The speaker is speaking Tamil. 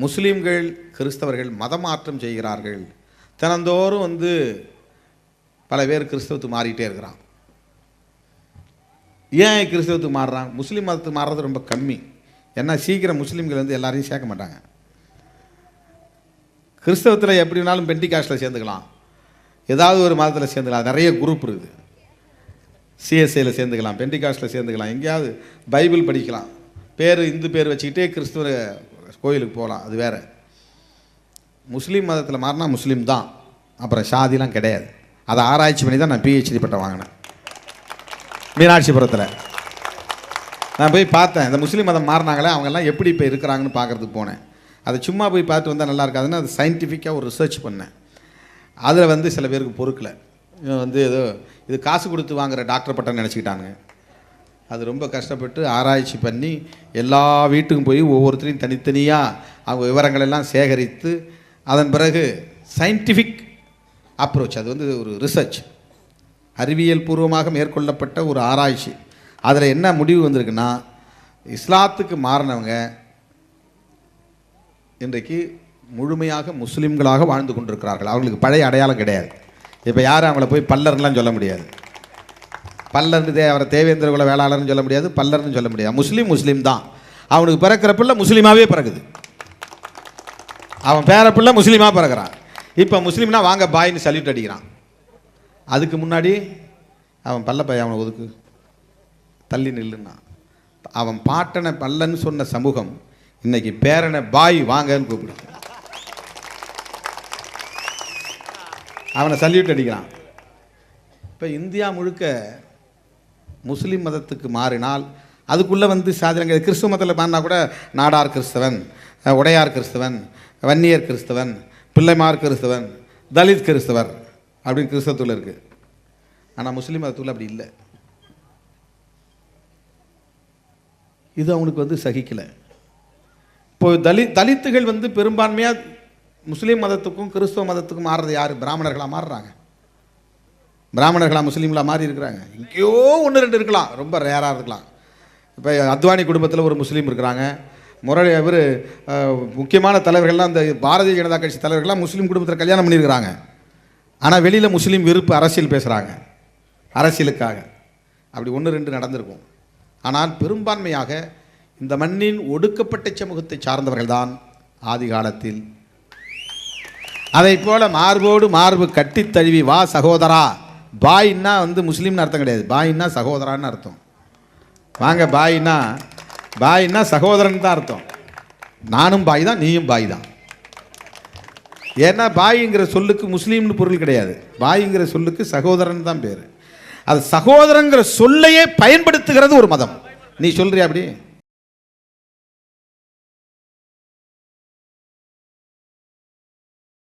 முஸ்லீம்கள் கிறிஸ்தவர்கள் மதமாற்றம் செய்கிறார்கள். தினந்தோறும் வந்து பல பேர் கிறிஸ்தவத்துக்கு மாறிட்டே இருக்கிறான். ஏன் கிறிஸ்தவத்துக்கு மாறுறான்? முஸ்லீம் மதத்துக்கு மாறுறது ரொம்ப கம்மி. ஏன்னா சீக்கிரம் முஸ்லீம்கள் வந்து எல்லாரையும் சேர்க்க மாட்டாங்க. கிறிஸ்தவத்தில் எப்படி வேணாலும் பெண்டி காஸ்ட்டில் சேர்ந்துக்கலாம். ஏதாவது ஒரு மதத்தில் சேர்ந்துக்கலாம். நிறைய குரூப் இருக்குது. சிஎஸ்ஐயில் சேர்ந்துக்கலாம் பென்டி காஸ்ட்டில் சேர்ந்துக்கலாம். எங்கேயாவது பைபிள் படிக்கலாம். பேர் இந்து பேர் வச்சுக்கிட்டே கிறிஸ்துவ கோயிலுக்கு போகலாம் அது வேற. முஸ்லீம் மதத்தில் மாறினா முஸ்லீம் தான். அப்புறம் சாதிலாம் கிடையாது. அதை ஆராய்ச்சி பண்ணி தான் நான் பிஹெச்டி பட்டம் வாங்கினேன். மீனாட்சிபுரத்தில். நான் போய் பார்த்தேன். இந்த முஸ்லீம் மதம் மாறினாங்களே அவங்கெல்லாம் எப்படி இப்போ இருக்கிறாங்கன்னு பார்க்கறதுக்கு போனேன். அதை சும்மா போய் பார்த்து வந்தால் நல்லா இருக்காதுன்னு அது சயின்டிஃபிக்காக ஒரு ரிசர்ச் பண்ணேன். அதில் வந்து சில பேருக்கு பொறுக்கலை. வந்து ஏதோ இது காசு கொடுத்து வாங்குற டாக்டர் பட்டம் நினச்சிக்கிட்டாங்க அது ரொம்ப கஷ்டப்பட்டு ஆராய்ச்சி பண்ணி எல்லா வீட்டுக்கும் போய் ஒவ்வொருத்தரையும் தனித்தனியாக அவங்க விவரங்களெல்லாம் சேகரித்து அதன் பிறகு சயின்டிஃபிக் அப்ரோச் அது வந்து ஒரு ரிசர்ச் அறிவியல் பூர்வமாக மேற்கொள்ளப்பட்ட ஒரு ஆராய்ச்சி. அதில் என்ன முடிவு வந்திருக்குன்னா இஸ்லாத்துக்கு மாறினவங்க இன்றைக்கு முழுமையாக முஸ்லீம்களாக வாழ்ந்து கொண்டிருக்கிறார்கள். அவங்களுக்கு பழைய அடையாளம் கிடையாது. இப்போ யாரும் அவங்கள போய் பல்லர்லாம் சொல்ல முடியாது. பல்லர்னு தே அவரை தேவேந்திர குல வேளாளர்னு சொல்ல முடியாது பல்லர்னு சொல்ல முடியாது. முஸ்லீம் முஸ்லீம் தான். அவனுக்கு பிறக்கிற பிள்ளை முஸ்லீமாகவே பிறகுது அவன் பேர பிள்ளை முஸ்லீமாக பிறகுறான் இப்போ முஸ்லீம்னா வாங்க பாயின்னு சல்யூட் அடிக்கிறான். அதுக்கு முன்னாடி அவன் பல்ல பையன் அவனை ஒதுக்கு. தள்ளி நில்லுன்னா. அவன் பாட்டனை பல்லன்னு சொன்ன சமூகம் இன்னைக்கு பேரனை பாய் வாங்கன்னு கூப்பிடுது. அவனை சல்யூட் அடிக்கிறான். இப்போ இந்தியா முழுக்க முஸ்லீம் மதத்துக்கு மாறினால் அதுக்குள்ளே வந்து சாதிரங்க கிறிஸ்துவ மதத்தில் மாறினா கூட நாடார் கிறிஸ்தவன் உடையார் கிறிஸ்தவன் வன்னியர் கிறிஸ்தவன் பிள்ளைமார் கிறிஸ்தவன் தலித் கிறிஸ்தவர் அப்படின்னு கிறிஸ்தவத்தில் இருக்குது ஆனால் முஸ்லீம் மதத்துக்குள்ள அப்படி இல்லை. இது அவனுக்கு வந்து சகிக்கலை. இப்போ தலித் தலித்துகள் வந்து பெரும்பான்மையாக முஸ்லீம் மதத்துக்கும் கிறிஸ்துவ மதத்துக்கும் மாறுறது யார்? பிராமணர்களாக மாறுறாங்க. பிராமணர்களாக முஸ்லீம்களா மாறி இருக்கிறாங்க. எங்கேயோ ஒன்று ரெண்டு இருக்கலாம். ரொம்ப ரேராக இருக்கலாம். இப்போ அத்வானி குடும்பத்தில் ஒரு முஸ்லீம் இருக்கிறாங்க. முரளி இவர் முக்கியமான தலைவர்கள்லாம் இந்த பாரதிய ஜனதா கட்சி தலைவர்கள்லாம் முஸ்லீம் குடும்பத்தில் கல்யாணம் பண்ணியிருக்கிறாங்க. ஆனால் வெளியில் முஸ்லீம் விருப்பு அரசியல் பேசுகிறாங்க அரசியலுக்காக. அப்படி ஒன்று ரெண்டு நடந்திருக்கும். ஆனால் பெரும்பான்மையாக இந்த மண்ணின் ஒடுக்கப்பட்ட சமூகத்தை சார்ந்தவர்கள் தான் ஆதி காலத்தில். அதை போல மார்போடு மார்பு கட்டித் தழுவி வா சகோதரா. பாயின்னா வந்து முஸ்லீம்னு அர்த்தம் கிடையாது. பாயின்னா சகோதரான்னு அர்த்தம். வாங்க பாயின்னா பாயின்னா சகோதரன் தான் அர்த்தம். நானும் பாய் தான் நீயும் பாய் தான். ஏன்னா பாய்ங்கிற சொல்லுக்கு முஸ்லீம்னு பொருள் கிடையாது. பாய்ங்கிற சொல்லுக்கு சகோதரன் தான் பேர். அது சகோதரங்கிற சொல்லையே பயன்படுத்துகிறது ஒரு மதம். நீ சொல்றியா அப்படி?